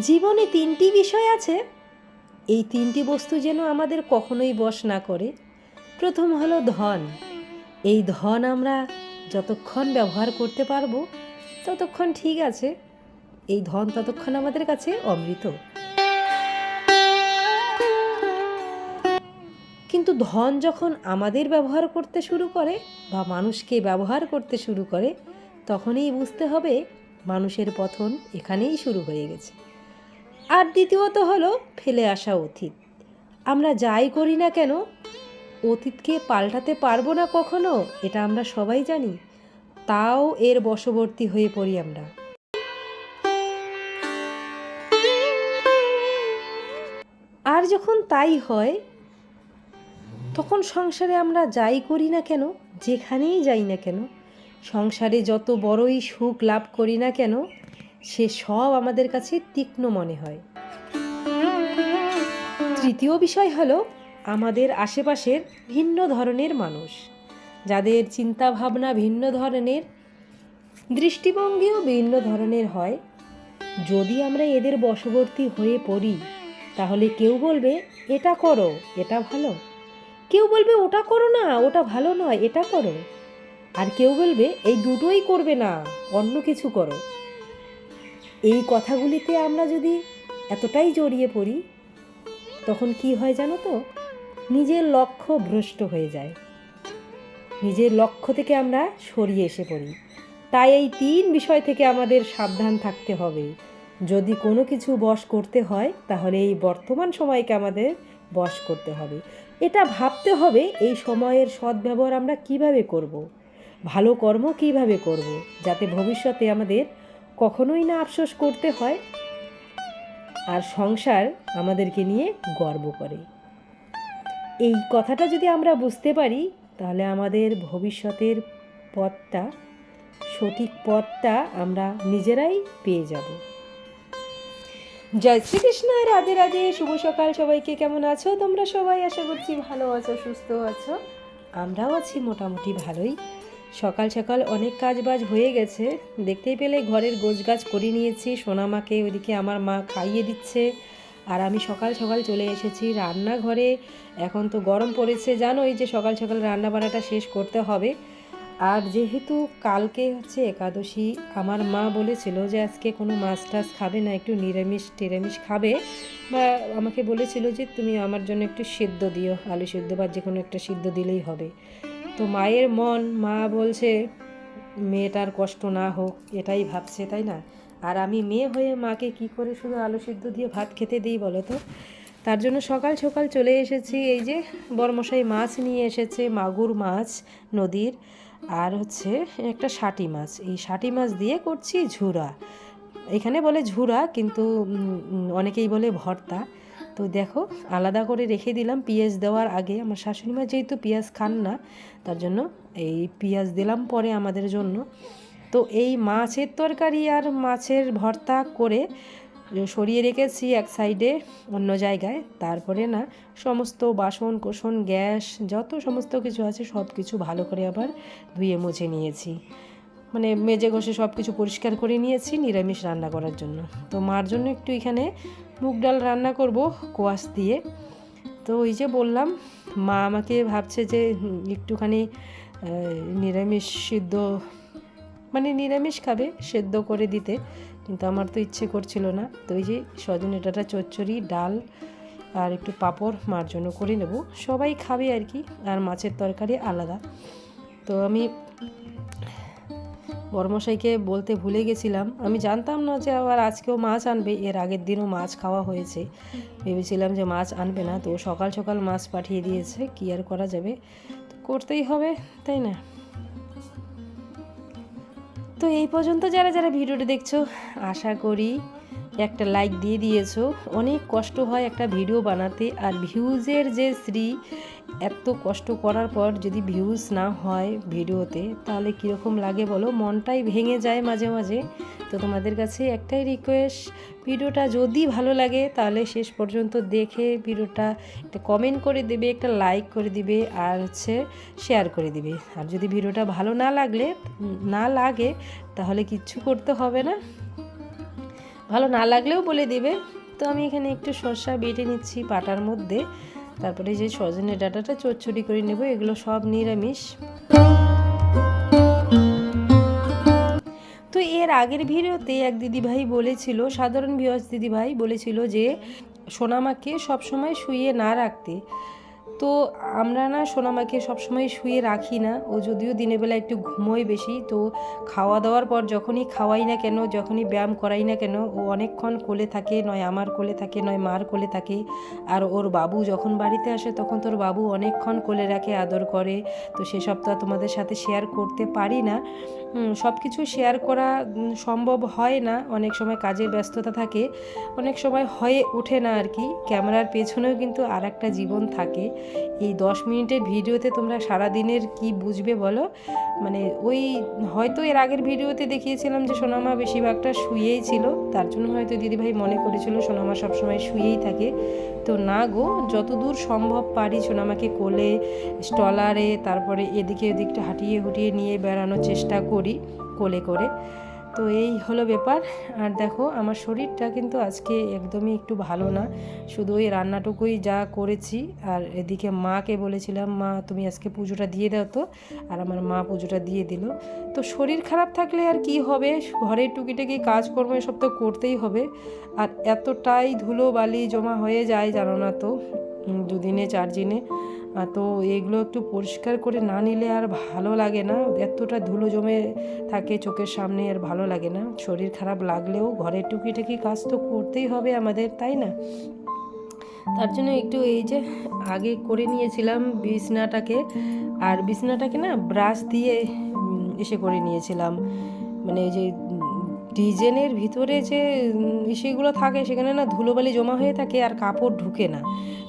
জীবনে তিনটি বিষয় আছে। এই তিনটি বস্তু যেন আমাদের কখনোই বশ না করে। প্রথম হলো ধন। এই ধন আমরা যতক্ষণ ব্যবহার করতে পারব, ততক্ষণ ঠিক আছে। এই ধন ততক্ষণ আমাদের কাছে অমৃত। কিন্তু ধন যখন আমাদের ব্যবহার করতে শুরু করে বা মানুষকে ব্যবহার করতে শুরু করে, তখনই বুঝতে হবে মানুষের পথন এখানেই শুরু হয়ে গেছে। আর দ্বিতীয়ত হলো ফেলে আসা অতীত। আমরা যাই করি না কেন? অতীতকে পাল্টাতে পারব না কখনো? এটা আমরা সবাই জানি। তাও এর বশবর্তী হয়ে পড়ি আমরা। আর যখন তাই হয়, তখন সংসারে আমরা যাই করি না কেন? যেখানেই যাই না কেন? সংসারে যত বড়ই সুখ লাভ করি না কেন? সে সব আমাদের কাছে তীক্ষ্ণ মনে হয়। তৃতীয় বিষয় হলো, আমাদের আশেপাশের ভিন্ন ধরনের মানুষ। যাদের চিন্তা ভাবনা ভিন্ন ধরনের, দৃষ্টিভঙ্গিও ভিন্ন ধরনের হয়। যদি আমরা এদের বশবর্তী হয়ে পড়ি, তাহলে কেউ বলবে, এটা করো, এটা ভালো। কেউ বলবে, ওটা করো না, ওটা ভালো নয়, এটা করো। আর কেউ বলবে, এই দুটোই করবে না, অন্য কিছু করো। এই কথাগুলিতে আমরা যদি এতটাই জড়িয়ে পড়ি, তখন কি হয় জানো তো? নিজের লক্ষ্য ভ্রষ্ট হয়ে যায়। নিজের লক্ষ্য থেকে আমরা সরিয়ে এসে পড়ি। তাই এই তিন বিষয় থেকে আমাদের সাবধান থাকতে হবে। যদি কোনো কিছু বশ করতে হয়, তাহলে এই বর্তমান সময়কে আমাদের বশ করতে হবে। এটা ভাবতে হবে, এই সময়ের সদ্ব্যবহার আমরা কীভাবে করব। ভালো কর্ম কীভাবে করব। যাতে ভবিষ্যতে আমাদের কখনোই না আফসোস করতে হয় আর সংসার আমাদেরকে নিয়ে গর্ব করে। এই কথাটা যদি আমরা বুঝতে পারি, তাহলে আমাদের ভবিষ্যতের পথটা, সঠিক পথটা আমরা নিজেরাই পেয়ে যাব। জয় শ্রীকৃষ্ণ, রাধে রাধে, শুভ সকাল সবাইকে। কেমন আছো তোমরা সবাই? আশা করছি ভালো আছো, সুস্থ আছো। আমরাও আছি মোটামুটি ভালোই। সকাল সকাল অনেক কাজ বাজ হয়ে গেছে। দেখতেই পেলে ঘরের গোছগাছ করে নিয়েছি। সোনামাকে ওইদিকে আমার মা খাইয়ে দিচ্ছে। আর আমি সকাল সকাল চলে এসেছি রান্নাঘরে। এখন তো গরম পড়েছে, জানোই যে সকাল সকাল রান্না বান্নাটা শেষ করতে হবে। আর যেহেতু কালকে হচ্ছে একাদশী, আমার মা বলেছিল যে আজকে কোনো মাছ টাছ খাবে না, একটু নিরামিষ টিরামিষ খাবে। বা আমাকে বলেছিল যে তুমি আমার জন্য একটু সিদ্ধ দিও, আলু সিদ্ধ বা যে কোনো একটা সিদ্ধ দিলেই হবে। তো মায়ের মন, মা বলছে, মেয়েটার কষ্ট না হোক। এটাই ভাবছে, তাই না? আর আমি মেয়ে হয়ে মাকে কি করে শুধু আলু সিদ্ধ দিয়ে ভাত খেতে দিই বলো তো? তার জন্য সকাল সকাল চলে এসেছি, এই যে বরমশাই মাছ নিয়ে এসেছে, মাগুর মাছ নদীর। আর হচ্ছে একটা ষাটি মাছ। এই ষাটি মাছ দিয়ে করছি ঝুরা। এখানে বলে ঝুরা, কিন্তু অনেকেই বলে ভর্তা। তো দেখো, আলাদা করে রেখে দিলাম পেঁয়াজ দেওয়ার আগে। আমার শাশুড়ি মা যেহেতু পেঁয়াজ খান না, তার জন্য এই পেঁয়াজ দিলাম পরে আমাদের জন্য। তো এই মাছের তরকারি আর মাছের ভর্তা করে সরিয়ে রেখেছি এক সাইডে অন্য জায়গায়। তারপরে না, সমস্ত বাসন কোসন, গ্যাস, যত সমস্ত কিছু আছে সব কিছু ভালো করে আবার ধুয়ে মুছে নিয়েছি। মানে মেজে ঘষে সব কিছু পরিষ্কার করে নিয়েছি, নিরামিষ রান্না করার জন্য। তো মার জন্য একটু এখানে মুগ ডাল রান্না করব, কোয়াশ দিয়ে। তো ওই যে বললাম, মা আমাকে ভাবছে যে একটুখানি নিরামিষ সিদ্ধ মানে নিরামিষ খাবে, সেদ্ধ করে দিতে। কিন্তু আমার তো ইচ্ছে করছিল না। তো ওই যে সজনে ডাঁটা, চচ্চড়ি, ডাল আর একটু পাঁপড় মার জন্য করে নেব। সবাই খাবে আর কি, আর মাছের তরকারি আলাদা। তো আমি বর্মশাইকে বলতে ভুলে গেছিলাম। আমি জানতাম না যে আবার আজকেও মাছ আনবে। এর আগের দিনও মাছ খাওয়া হয়েছে। ভেবেছিলাম যে মাছ আনবে না। তো সকাল সকাল মাছ পাঠিয়ে দিয়েছে। কী আর করা যাবে? করতেই হবে, তাই না? তো এই পর্যন্ত যারা যারা ভিডিওটা দেখছ, আশা করি একটা লাইক দিয়ে দিয়েছ। অনেক কষ্ট হয় একটা ভিডিও বানাতে। আর ভিউজের যে শ্রী এত কষ্ট করার পর যদি ভিউজ না হয় ভিডিওতে, তাহলে কীরকম লাগে বলো? মনটাই ভেঙে যায় মাঝে মাঝে। তো তোমাদের কাছে একটাই রিকোয়েস্ট ভিডিওটা যদি ভালো লাগে, তাহলে শেষ পর্যন্ত দেখে ভিডিওটা একটা কমেন্ট করে দেবে, একটা লাইক করে দিবে, আর হচ্ছে শেয়ার করে দিবে। আর যদি ভিডিওটা ভালো না লাগলে না লাগে, তাহলে কিচ্ছু করতে হবে না। ভালো না লাগলেও বলে দিবে। তো আমি এখানে একটু শসা বেটে নিচ্ছি পাটার মধ্যে। তারপরে যে সজনে ডাটাটা চচ্চড়ি করে নেব, এগুলো সব নিরামিষ। তো এর আগের ভিডিওতে এক দিদিভাই বলেছিল, সাধারণ ভিওয়াস দিদিভাই বলেছিল যে সোনামাকে সবসময় শুয়ে না রাখতে। তো আমরা না সোনামাকে সবসময় শুয়ে রাখি না। ও যদিও দিনের বেলা একটু ঘুমোয় বেশি, তো খাওয়া দাওয়ার পর যখনই খাওয়াই না কেন, যখনই ব্যায়াম করাই না কেন, ও অনেকক্ষণ কোলে থাকে, নয় আমার কোলে থাকে, নয় মার কোলে থাকে। আর ওর বাবু যখন বাড়িতে আসে, তখন তোর বাবু অনেকক্ষণ কোলে রাখে, আদর করে। তো সেসব তো তোমাদের সাথে শেয়ার করতে পারি না। সব কিছু শেয়ার করা সম্ভব হয় না। অনেক সময় কাজের ব্যস্ততা থাকে, অনেক সময় হয়ে ওঠে না আর কি। ক্যামেরার পেছনেও কিন্তু আর একটা জীবন থাকে। এই দশ মিনিটের ভিডিওতে তোমরা সারা দিনের কি বুঝবে বলো? মানে ওই হয়তো এর আগের ভিডিওতে দেখিয়েছিলাম যে সোনামা বেশিরভাগটা শুয়েই ছিল, তার জন্য হয়তো দিদিভাই মনে করেছিল সোনামা সবসময় শুয়েই থাকে। তো না গো, যতদূর সম্ভব পারি সোনামাকে কোলে, স্টলারে, তারপরে এদিকে ওদিকটা হাঁটিয়ে হুটিয়ে নিয়ে বেড়ানোর চেষ্টা করি, কোলে করে। তো এই হলো ব্যাপার। আর দেখো, আমার শরীরটা কিন্তু আজকে একদমই একটু ভালো না। শুধু ওই রান্নাটুকুই যা করেছি, আর এদিকে মাকে বলেছিলাম, মা, তুমি আজকে পুজোটা দিয়ে দাও তো। আর আমার মা পুজোটা দিয়ে দিল। তো শরীর খারাপ থাকলে আর কি হবে? ঘরের টুকিটাকি কাজকর্ম এসব তো করতেই হবে। আর এতটাই ধুলো বালি জমা হয়ে যায় জানো না তো দুদিনে চার দিনে তো এগুলো একটু পরিষ্কার করে না নিলে আর ভালো লাগে না। এতটা ধুলো জমে থাকে চোখের সামনে আর ভালো লাগে না। শরীর খারাপ লাগলেও ঘরের টুকিটাকি কাজ তো করতেই হবে আমাদের, তাই না? তার জন্য একটু এই যে আগে করে নিয়েছিলাম বিছনাটাকে, আর বিছনাটাকে না ব্রাশ দিয়ে এসে করে নিয়েছিলাম। মানে যে, ডিজাইনের ভিতরে যে ইসেগুলো থাকে সেখানে না ধুলোবালি জমা হয়ে থাকে আর কাপড় ঢুকে না।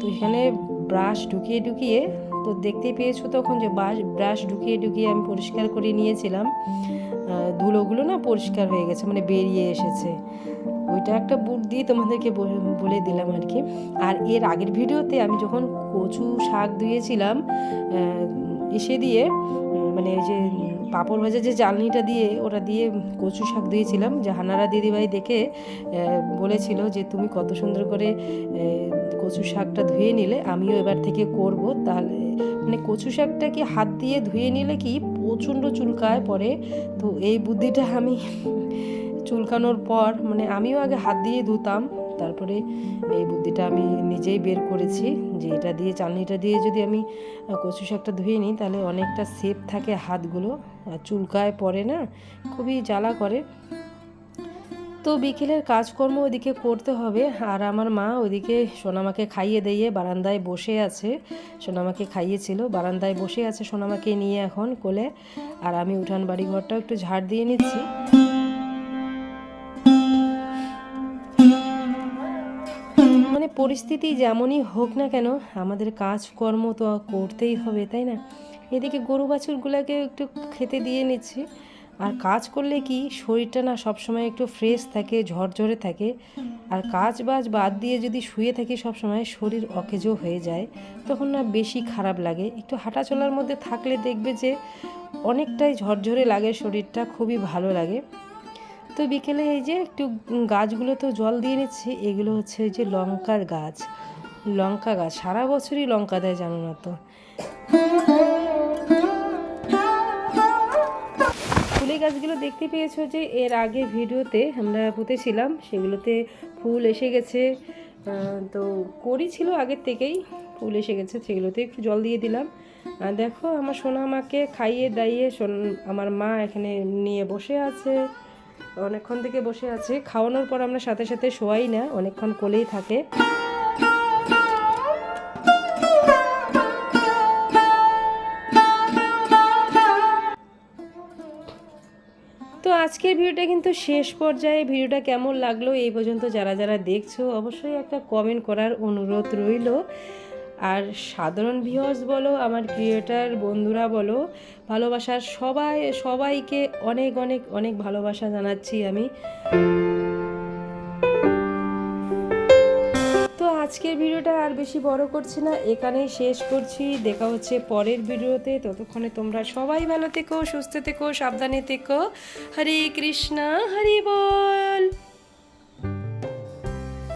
তো এখানে ব্রাশ ঢুকিয়ে ঢুকিয়ে, তো দেখতে পেয়েছ তখন যে বাস ব্রাশ ঢুকিয়ে ঢুকিয়ে আমি পরিষ্কার করে নিয়েছিলাম। ধুলোগুলো না পরিষ্কার হয়ে গেছে মানে বেরিয়ে এসেছে। ওইটা একটা বুট দিয়ে তোমাদেরকে বলে- বলে দিলাম আর কি। আর এর আগের ভিডিওতে আমি যখন কচু শাক ধুয়েছিলাম এসে দিয়ে মানে ওই যে পাঁপড় ভাজা যে জ্বালনিটা দিয়ে, ওটা দিয়ে কচু শাক দিয়েছিলাম জাহানারা দিদিভাই দেখে বলেছিল যে তুমি কত সুন্দর করে কচু শাকটা ধুয়ে নিলে, আমিও এবার থেকে করব। তাহলে মানে কচু শাকটা কি হাত দিয়ে ধুয়ে নিলে কি প্রচণ্ড চুলকায় পরে তো এই বুদ্ধিটা আমি চুলকানোর পর মানে আমিও আগে হাত দিয়ে ধুতাম। তারপরে এই বুদ্ধিটা আমি নিজেই বের করেছি যে এটা দিয়ে চালনিটা দিয়ে যদি আমি কচু শাকটা ধুয়ে নিই তাহলে অনেকটা সেফ থাকে হাতগুলো। চুলকায় পড়ে না, খুবই জ্বালা করে। তো বিকেলের কাজকর্ম ওদিকে করতে হবে। আর আমার মা ওদিকে সোনামাকে খাইয়ে দিয়ে বারান্দায় বসে আছে। সোনামাকে খাইয়েছিল, বারান্দায় বসে আছে সোনামাকে নিয়ে এখন কোলে। আর আমি উঠান বাড়ি ঘরটাও একটু ঝাড় দিয়ে নিচ্ছি। পরিস্থিতি যেমনই হোক না কেন, আমাদের কাজকর্ম তো করতেই হবে, তাই না? এদিকে গরু বাছুরগুলোকে একটু খেতে দিয়ে নিচ্ছি। আর কাজ করলে কি, শরীরটা না সবসময় একটু ফ্রেশ থাকে, ঝরঝরে থাকে। আর কাজ বাজ বাদ দিয়ে যদি শুয়ে থাকি সবসময়, শরীর অকেজো হয়ে যায়, তখন না বেশি খারাপ লাগে। একটু হাঁটা চলার মধ্যে থাকলে দেখবে যে, অনেকটাই ঝরঝরে লাগে, শরীরটা খুবই ভালো লাগে। তো বিকেলে এই যে একটু গাছগুলো তো জল দিয়ে নিচ্ছি, এগুলো হচ্ছে যে লঙ্কার গাছ। লঙ্কা গাছ, সারা বছরই লঙ্কা দেয় জানো না তো। ফুলে গাছগুলো দেখতে পেয়েছ যে এর আগে ভিডিওতে আমরা পুঁতেছিলাম সেগুলোতে ফুল এসে গেছে। তো করি ছিল আগের থেকেই, ফুল এসে গেছে, সেগুলোতে একটু জল দিয়ে দিলাম। আর দেখো আমার সোনা মাকে খাইয়ে দাইয়ে আমার মা এখানে নিয়ে বসে আছে। অনেকক্ষণ থেকে বসে আছে। খাওয়ানোর পর আমরা সাথে সাথে শোয়াই না, অনেকক্ষণ কোলেই থাকে। তো আজকের ভিডিওটা কিন্তু শেষ পর্যায়ে। ভিডিওটা কেমন লাগল এই পর্যন্ত যারা যারা দেখছ, অবশ্যই একটা কমেন্ট করার অনুরোধ রইল। আর সাধারণ ভিউয়ার্স বলো, আমার ক্রিয়েটার বন্ধুরা বলো, ভালোবাসার সবাই, সবাইকে অনেক অনেক অনেক ভালোবাসা জানাচ্ছি আমি। তো আজকের ভিডিওটা আর বেশি বড় করছি না, এখানেই শেষ করছি। দেখা হচ্ছে পরের ভিডিওতে। ততক্ষণে তোমরা সবাই ভালো থেকো, সুস্থ থেকো, সাবধানে থেকো। হরে কৃষ্ণা, হরি বল।